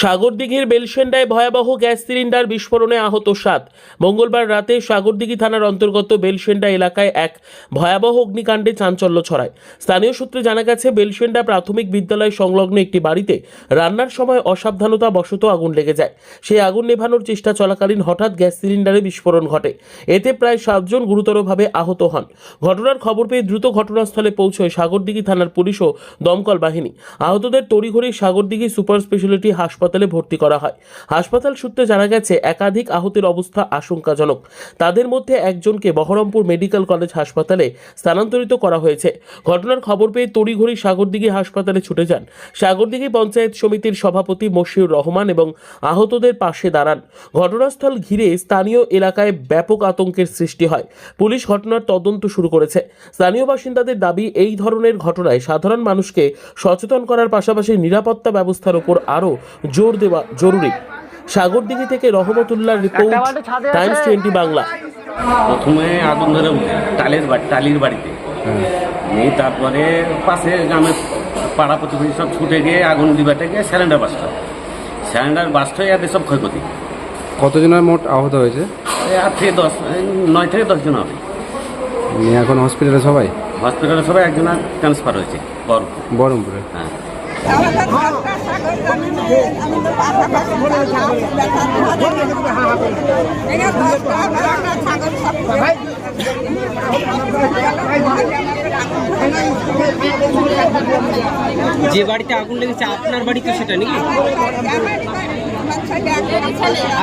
সাগরদিঘির বেলসেন্ডায় ভয়াবহ gas cylinder বিস্ফোরণে আহত সাত। মঙ্গলবার রাতে সাগরদিঘি থানার অন্তর্গত বেলসেন্ডা এলাকায় এক ভয়াবহ অগ্নিকাণ্ডে চাঞ্চল্য ছড়ায়। স্থানীয় সূত্রে জানা গেছে, বেলসেন্ডা প্রাথমিক বিদ্যালয় সংলগ্ন একটি বাড়িতে রান্নার সময় অসাবধানতা বশত আগুন লেগে যায়। সেই আগুন নেভানোর চেষ্টা চলাকালীন হঠাৎ গ্যাস সিলিন্ডারে বিস্ফোরণ ঘটে। এতে প্রায় সাতজন গুরুতরভাবে আহত হন। ঘটনার খবর পেয়ে দ্রুত ঘটনাস্থলে পৌঁছয় সাগরদিঘি থানার পুলিশ ও দমকল বাহিনী। আহতদের তড়িঘড়ি সাগরদিঘি সুপার স্পেশালিটি হাসপাতালে ভর্তি করা হয়। হাসপাতাল সূত্রে জানা গেছে, একাধিক আহতের অবস্থা আশঙ্কাজনক। তাদের মধ্যে একজনকে বহরমপুর মেডিকেল কলেজ হাসপাতালে স্থানান্তরিত করা হয়েছে। ঘটনার খবর পেয়ে তড়িঘড়ি সাগরদিঘি হাসপাতালে ছুটে যান। সাগরদিঘি পঞ্চায়েত সমিতির সভাপতি মশিউর রহমান এবং আহতদের পাশে দাঁড়ান। ঘটনাস্থল ঘিরে স্থানীয় এলাকায় ব্যাপক আতঙ্কের সৃষ্টি হয়। পুলিশ ঘটনার তদন্ত শুরু করেছে। স্থানীয় বাসিন্দাদের দাবি, এই ধরনের ঘটনায় সাধারণ মানুষকে সচেতন করার পাশাপাশি নিরাপত্তা ব্যবস্থার উপর আরও জোর দেওয়া জরুরি। সাগরদিঘি থেকে Rahmatullah report Times twenty Bangla. প্রথমে আগুন ধরে উঠে টালের বাড়ি টালির বাড়িতে। এই তারপরে পাশে গ্রামের পাড়া প্রতিবেশী সব ছুটে গিয়ে আগুন দিবাতে গিয়ে সিলিন্ডার বাস্ট সিলিন্ডার বাস্ট হয়ে এদের সব ক্ষয়ক্ষতি। কতজনের মোট আহত হয়েছে? আট থেকে দশ নয় থেকে দশজন হবে। নিয়ে এখন হসপিটালে সবাই? হসপিটালে সবাই একজন ট্রান্সফার হয়েছে বড় বহরমপুরে। হ্যাঁ। যে বাড়িতে আগুন লেগেছে আপনার বাড়িতে সেটা নাকি?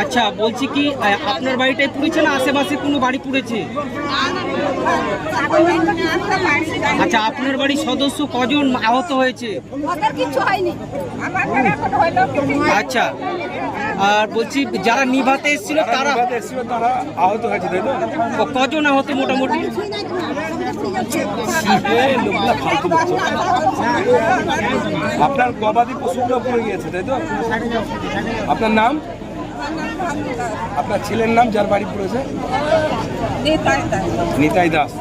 আচ্ছা বলছি কি আপনার বাড়িটাই পুড়েছে না আশেপাশে কোনো বাড়ি পুড়েছে। আচ্ছা আপনার বাড়ির সদস্য কজন আহত হয়েছে। আচ্ছা আর বলছি যারা নিভাতে এসেছিল তারা এসেছিল তারা আহত হয়েছে তাই তো? কজন আহত মোটামুটি? আপনার গবাদি পশুগুলো পড়ে গিয়েছে তাই তো? আপনার নাম? আপনার ছেলের নাম যার বাড়ি পড়েছে? নিতাই দাস।